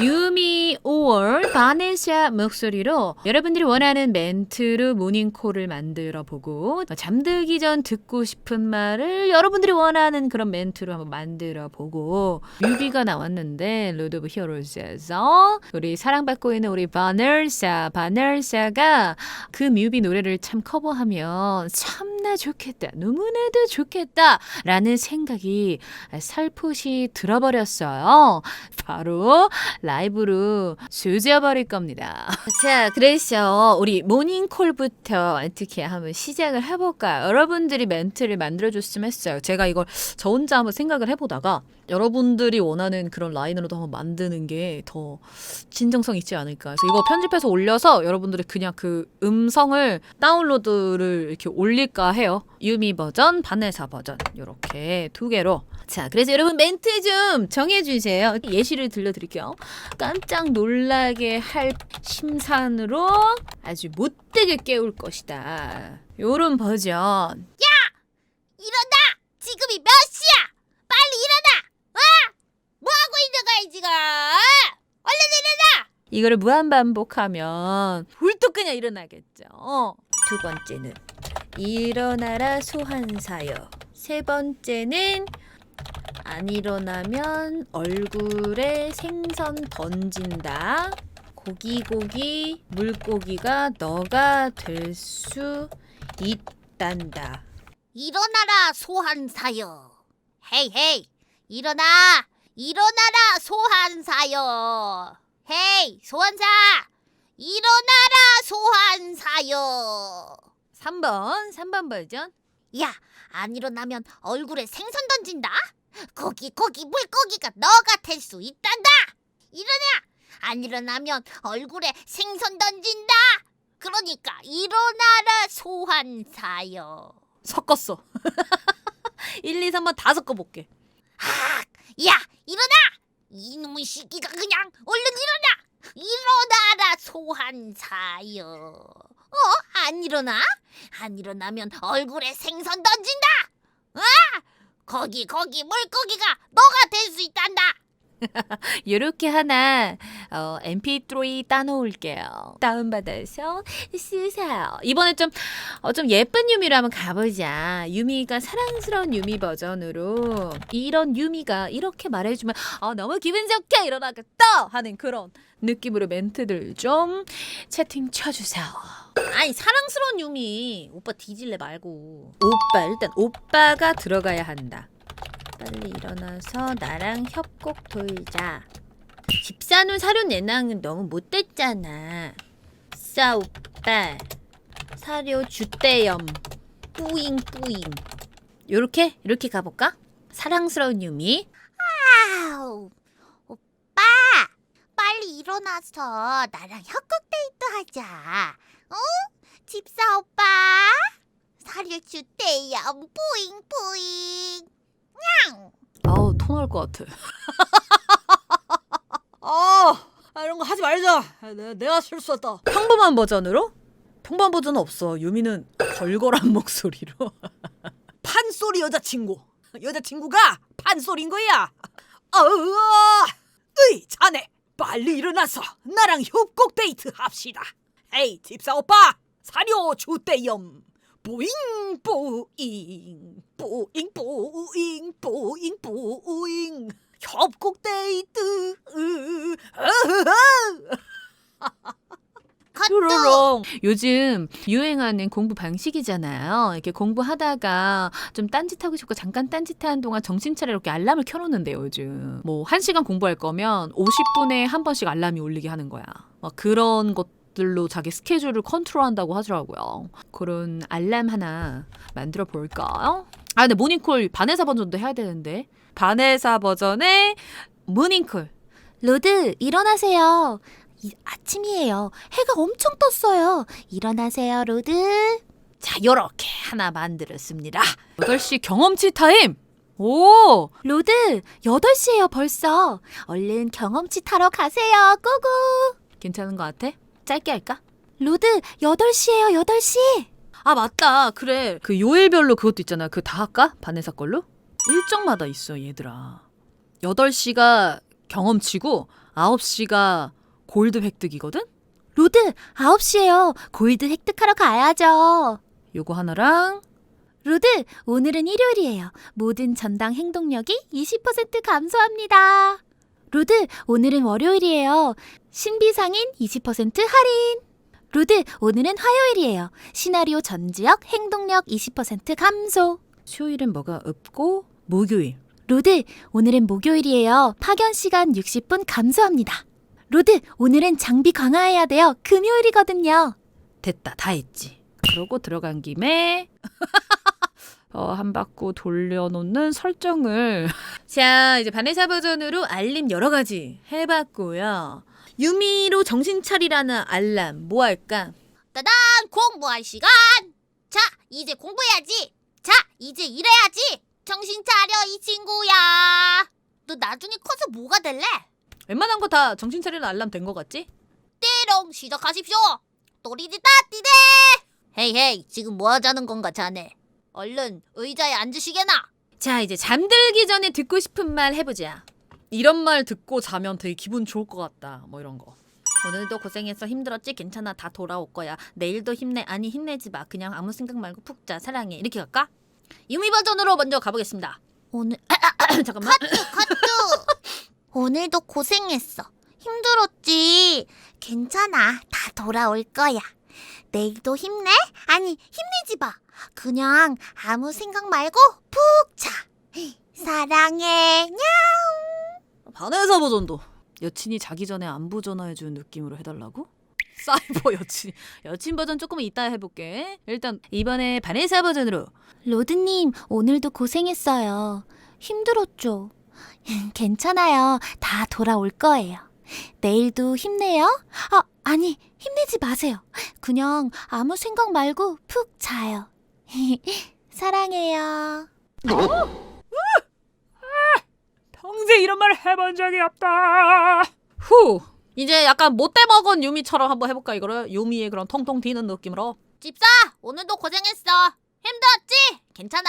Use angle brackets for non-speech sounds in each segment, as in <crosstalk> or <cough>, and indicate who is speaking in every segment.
Speaker 1: 유미 5월 바네샤 목소리로 여러분들이 원하는 멘트로 모닝콜을 만들어 보고 잠들기 전 듣고 싶은 말을 여러분들이 원하는 그런 멘트로 한번 만들어 보고 뮤비가 나왔는데 로드 오브 히어로즈에서 우리 사랑받고 있는 우리 바네샤 바네샤가 그 뮤비 노래를 참 커버하면 참나 좋겠다 너무나도 좋겠다 라는 생각이 살포시 들어버렸어요. 바로 라이브로 조져버 릴 겁니다. <laughs> 자, 그래서 우리 모닝콜부터 어떻게 한번 시작을 해볼까요? 여러분들이 멘트를 만들어줬으면 했어요. 제가 이걸 저 혼자 한번 생각을 해보다가 여러분들이 원하는 그런 라인으로도 한번 만드는 게 더 진정성 있지 않을까. 그래서 이거 편집해서 올려서 여러분들이 그냥 그 음성을 다운로드를 이렇게 올릴까 해요. 유미 버전, 바네사 버전 이렇게 두 개로. 자, 그래서 여러분 멘트 좀 정해주세요. 예시를 들려드릴게요. 깜짝 놀라게 할 심산으로 아주 못되게 깨울 것이다. 요런 버전.
Speaker 2: 일어나! 지금이 몇 시야? 빨리 일어나! 어? 뭐 하고 있는 거야 지금? 얼른 일어나!
Speaker 1: 이거를 무한 반복하면 훌떡 그냥 일어나겠죠. 두 번째는 일어나라 소환사여. 세 번째는 안 일어나면 얼굴에 생선 던진다. 고기고기 물고기가 너가 될 수 있단다.
Speaker 2: 일어나라 소환사여. 헤이 헤이 일어나! 일어나라 소환사여. 헤이 소환사! 일어나라 소환사여.
Speaker 1: 3번, 3번 버전.
Speaker 2: 야, 안 일어나면 얼굴에 생선 던진다. 거기 거기 물고기가 너가 될 수 있단다. 일어나. 안 일어나면 얼굴에 생선 던진다. 그러니까 일어나라 소환사여.
Speaker 1: 섞었어. 1, 2, 3번 다 섞어볼게.
Speaker 2: 아, 야, 일어나! 이놈의 시기가 그냥 얼른 일어나! 일어나라 소환사여. 어? 안 일어나? 안 일어나면 얼굴에 생선 던진다. 아! 거기 거기 물고기가 너가 될 수 있단다. <laughs>
Speaker 1: 이렇게 하나 어, MP3 따놓을게요. 다운받아서 쓰세요. 이번에 좀, 어, 좀 예쁜 유미로 한번 가보자. 유미가 사랑스러운 유미 버전으로 이런 유미가 이렇게 말해주면 어, 너무 기분 좋게 일어나겠다 하는 그런 느낌으로 멘트들 좀 채팅 쳐주세요. 아니 사랑스러운 유미 오빠 뒤질래 말고 오빠 일단 오빠가 들어가야 한다. 빨리 일어나서 나랑 협곡 돌자. 집사는 사료 내낭은 너무 못됐잖아. 싸 오빠 사료 주대염 뿌잉 뿌잉. 요렇게 이렇게 가볼까? 사랑스러운 유미.
Speaker 2: 아우, 오빠, 빨리 일어나서 나랑 협곡 데이트 하자. 어? 집사 오빠, 사료 주대요. 뿌잉 뿌잉.
Speaker 1: 토 나올 것 같아. 아, <laughs> 아, 이런 거 하지 말자. 아, 내가, 내가 실수했다. 평범한 버전으로? 평범한 버전은 없어. 유미는 걸걸한 <laughs> 목소리로.
Speaker 3: 판소리 여자친구. 여자친구가 판소리인 거야. 아으, 으이 자네 빨리 일어나서 나랑 협곡 데이트 합시다. 에이 집사 오빠 사료 주대염. 뿌잉 뿌잉 뿌잉 뿌잉 뿌잉 뿌잉 협곡 데이트.
Speaker 1: 뾰로롱. 요즘 유행하는 공부 방식이잖아요. 이렇게 공부하다가 좀 딴짓하고 싶고 잠깐 딴짓하는 동안 정신 차려 이렇게 알람을 켜놓는데요, 요즘. 뭐, 한 시간 공부할 거면 50분에 한 번씩 알람이 울리게 하는 거야. 막 그런 것 들로 자기 스케줄을 컨트롤한다고 하더라고요. 그런 알람 하나 만들어 볼까요? 아, 근데 모닝콜 바네사 버전도 해야 되는데. 바네사 버전의 모닝콜. 로드, 일어나세요. 이, 아침이에요. 해가 엄청 떴어요. 일어나세요, 로드. 자, 요렇게 하나 만들었습니다. 8시 경험치 타임! 오! 로드, 8시예요, 벌써. 얼른 경험치 타러 가세요, 꾸구. 괜찮은 것 같아? 짧게 할까? 로드, 8시예요, 8시. 아, 맞다. 그래. 그 요일별로 그것도 있잖아. 그 다 할까? 바네사 걸로? 일정마다 있어, 얘들아. 8시가 경험치고 9시가 골드 획득이거든?
Speaker 4: 로드, 9시에요. 골드 획득하러 가야죠.
Speaker 1: 요거 하나랑
Speaker 4: 로드, 오늘은 일요일이에요. 모든 전당 행동력이 20% 감소합니다. 로드, 오늘은 월요일이에요. 신비상인 20% 할인. 로드, 오늘은 화요일이에요. 시나리오 전 지역 행동력 20% 감소.
Speaker 1: 수요일은 뭐가 없고 목요일.
Speaker 4: 로드, 오늘은 목요일이에요. 파견 시간 60분 감소합니다. 로드, 오늘은 장비 강화해야 돼요. 금요일이거든요.
Speaker 1: 됐다. 다 했지. 그러고 들어간 김에 <laughs> 어, 한 바퀴 돌려놓는 설정을 <laughs> 자 이제 바네사 버전으로 알림 여러 가지 해봤고요. 유미로 정신 차리라는 알람 뭐 할까?
Speaker 2: 따단 공부할 시간. 자, 이제 공부해야지. 자, 이제 일해야지. 정신 차려 이 친구야. 너 나중에 커서 뭐가 될래?
Speaker 1: 웬만한 거 다 정신 차리는 알람 된 거 같지?
Speaker 2: 띠롱 시작하십시오. 또리디따 띠데. 헤이 헤이, 지금 뭐 하자는 건가 자네? 얼른 의자에 앉으시게나.
Speaker 1: 자 이제 잠들기 전에 듣고 싶은 말 해보자. 이런 말 듣고 자면 되게 기분 좋을 것 같다. 뭐 이런 거. 오늘도 고생했어 힘들었지 괜찮아 다 돌아올 거야 내일도 힘내 아니 힘내지 마 그냥 아무 생각 말고 푹 자 사랑해 이렇게 갈까? 유미 버전으로 먼저 가보겠습니다
Speaker 2: 오늘 <coughs> <coughs>
Speaker 1: 잠깐만
Speaker 2: 카뚜. 오늘도 고생했어. 힘들었지. 괜찮아. 다 돌아올 거야. 내일도 힘내? 아니, 힘내지 마. 그냥 아무 생각 말고 푹 자. 사랑해. 냥.
Speaker 1: 반에서 버전도 여친이 자기 전에 안부 전화해주는 느낌으로 해달라고? <laughs> 사이버 여친 여친 버전 조금 이따 해볼게 일단 이번에 바네사 버전으로
Speaker 4: 로드님, 오늘도 고생했어요. 힘들었죠? <laughs> 괜찮아요. 다 돌아올 거예요. 내일도 힘내요? 아, 아니, 힘내지 마세요. 그냥 아무 생각 말고 푹 자요. <laughs> 사랑해요.
Speaker 1: 평생 이런 말 해본 적이 없다 후 이제 약간 못돼 먹은 유미처럼 한번 해볼까 이거를 유미의 그런 통통 튀는 느낌으로
Speaker 2: 집사, 오늘도 고생했어. 힘들었지? 괜찮아.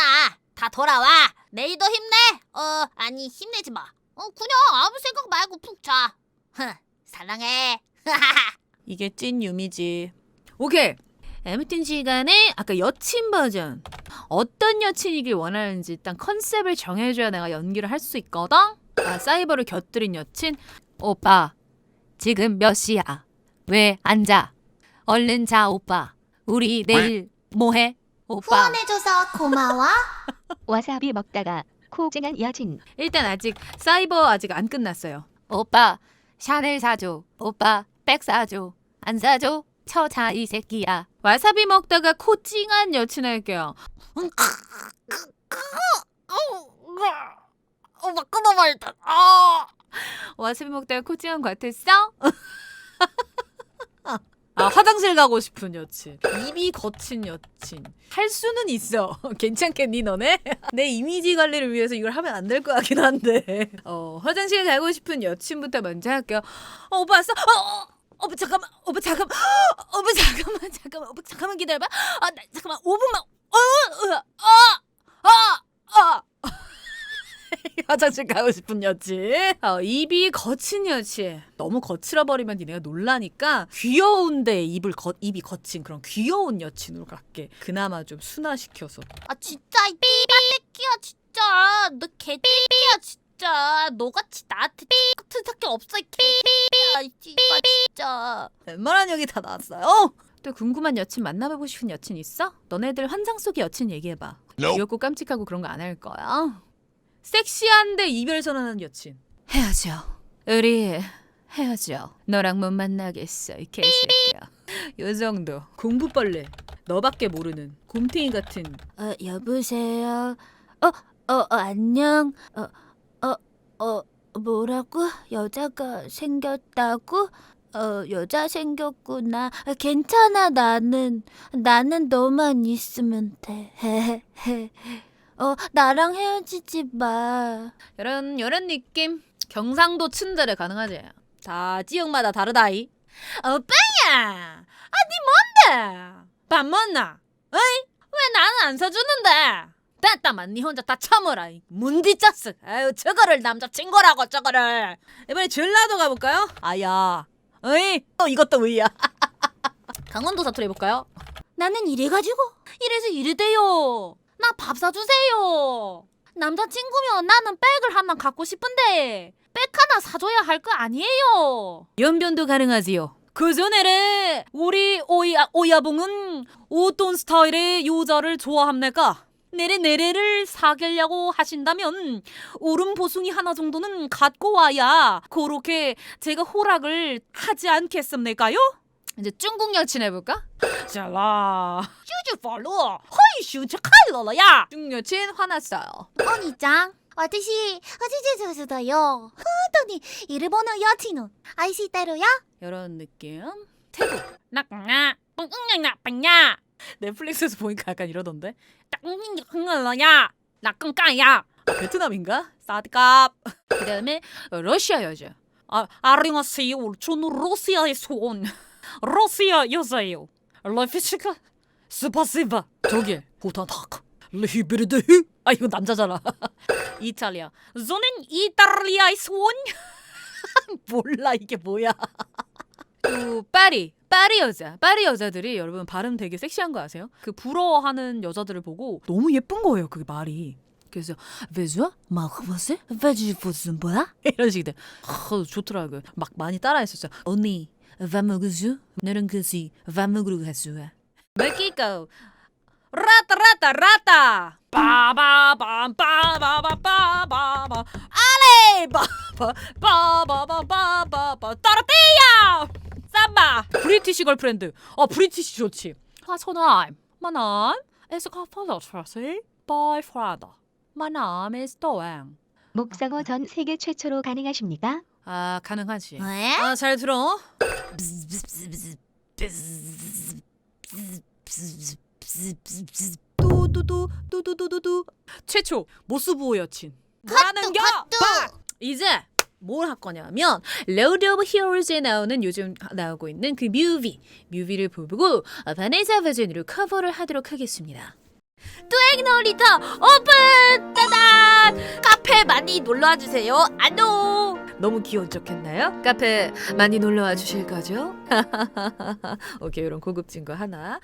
Speaker 2: 다 돌아와. 내일도 힘내. 어, 아니, 힘내지 마. 어, 그냥 아무 생각 말고 푹 자. 흥, 사랑해. <laughs>
Speaker 1: 이게 찐 유미지. 오케이. 아무튼 시간에 아까 여친 버전 어떤 여친이길 원하는지 일단 컨셉을 정해줘야 내가 연기를 할 수 있거든. 아 사이버를 곁들인 여친. 오빠 지금 몇 시야? 왜 앉아? 얼른 자 오빠. 우리 내일 뭐해? 오빠.
Speaker 2: 후원해줘서 고마워. <laughs>
Speaker 5: 와사비 먹다가 코증한 여친
Speaker 1: 일단 아직 사이버 아직 안 끝났어요. 오빠 샤넬 사줘. 오빠 백 사줘. 안 사줘? 처자 이 새끼야. 와사비 먹다가 코 찡한 여친 할게요.
Speaker 2: 어, 막 끊어버렸다. 아.
Speaker 1: 와사비 먹다가 코 찡한 거 같았어? 아 화장실 가고 싶은 여친 입이 거친 여친 할 수는 있어 <laughs> 괜찮겠니 너네? <laughs> 내 이미지 관리를 위해서 이걸 하면 안 될 것 같긴 한데 어 화장실 가고 싶은 여친부터 먼저 할게요 어, 오빠 왔어? 어, 어, 오빠 잠깐만. 오빠 잠깐만. <gasps> 오빠 잠깐만 잠깐만. 오빠 잠깐만 기다려봐. 아 나, 잠깐만. 5분만. 어어어어. <laughs> 화장실 가고 싶은 여친. 어, 입이 거친 여친. 너무 거칠어 버리면 니네가 놀라니까 귀여운데 입을 거, 입이 거친 그런 귀여운 여친으로 갈게. 그나마 좀 순화시켜서.
Speaker 2: 아 진짜 이 삐삐끼야 진짜. 너 개삐삐야 진짜. 너같이 나한테 같은 새끼 없어 이 삐삐야 이 씨발 진짜
Speaker 1: 웬만한 여기 다 나왔어요. 또 궁금한 여친 만나보고 싶은 여친 있어? 너네들 환상 속의 여친 얘기해봐. 귀엽고 깜찍하고 그런 거 안 할 거야. 섹시한데 이별 선언하는 여친. 헤어져. 우리 헤어져. 너랑 못 만나겠어 이 개새끼야. 요 정도. 공부벌레. 너밖에 모르는 곰탱이 같은.
Speaker 4: 어, 여보세요. 어, 어, 어 안녕. 어, 어, 어, 뭐라고? 여자가 생겼다고? 어, 여자 생겼구나. 아, 괜찮아, 나는. 나는 너만 있으면 돼. <laughs> 어, 나랑 헤어지지 마.
Speaker 1: 이런 이런 느낌. 경상도 춘들에 가능하지. 다 지역마다 다르다이. 오빠야. 아니 뭔데? 밥 먹나? 어이? 왜 나는 안 사주는데? 따따만 니 혼자 다 참어라. 이 문디짜스. 아유 저거를 남자친구라고 저거를. 이번에 전라도 가볼까요? 아야. 어이 또 이것도 왜야? <laughs> 강원도 사투리 해볼까요?
Speaker 4: 나는 이래가지고
Speaker 1: 이래서 이래대요.
Speaker 4: 나 밥 사주세요. 남자친구면 나는 백을 하나 갖고 싶은데 백 하나 사줘야 할 거 아니에요.
Speaker 1: 연변도 가능하지요. 그 전에래 우리 오야 오야봉은 어떤 스타일의 여자를 좋아합니까? 내래 내래를 사귀려고 하신다면 울음 보숭이 하나 정도는 갖고 와야 그렇게 제가 호락을 하지 않겠습니까요? 이제 중국 여친 해볼까? 잘라 슈즈 팔로 허이 슈즈 칼로야 중국 여친 화났어요.
Speaker 4: 언니짱, 私、80歳だよ。本当に、일본어 여친은 아이시다로야?
Speaker 1: 이런 느낌. 태국. 나까냐, 뿡뿡냥나 빵냐. 넷플릭스에서 보니까 약간 이러던데. 딱응응응야, 나끈까야. 베트남인가? 사드캅. <laughs> 그 다음에 러시아 여자. 아, 아링하세요. 저는 러시아에서 온 러시아 여자예요. 러피치카 스파시바. 독일. 호타닥. 리베르드. 아 이거 남자잖아. <laughs> 이탈리아. 저는 이탈리아에서 온 <laughs> 몰라 이게 뭐야. 또 파리 파리 여자 파리 여자들이 여러분 발음 되게 섹시한 거 아세요? 그 부러워하는 여자들을 보고 너무 예쁜 거예요 그 말이 그래서 왜죠? 마크버스? 왜지 무슨 뭐야? 이런 식인데 어, 좋더라고요 막 많이 따라했었죠 언니 와먹으죠? 너는 그시 와먹으러 가죠 메키코 라따 라따 라따 빠바밤 빠바바바바바 아레 바바 빠바바바바바 따라떼야 삼바 브리티시 걸프렌드. 어 브리티시 좋지. 화천하임 마남. 에스 카파더 트라시 바이 프라다. 마남 에스토왕
Speaker 5: 목상어 전 세계 최초로 가능하십니까?
Speaker 1: 아 가능하지.
Speaker 2: 왜?
Speaker 1: 아 잘 들어. 뚜뚜뚜 뚜뚜뚜뚜뚜 최초 모스부호 여친. 뭐하는 겨! 봐! 이제 뭘 할 거냐면 로드 오브 히어로즈에 나오는 요즘 나오고 있는 그 뮤비 뮤비를 보고 바네사 버전으로 커버를 하도록 하겠습니다
Speaker 2: 뚜액 놀이터 오픈! 짜잔! 카페 많이 놀러와 주세요. 안녕.
Speaker 1: 너무 귀여운 척했나요? 카페 많이 놀러와 주실 거죠? <laughs> 오케이 이런 고급진 거 하나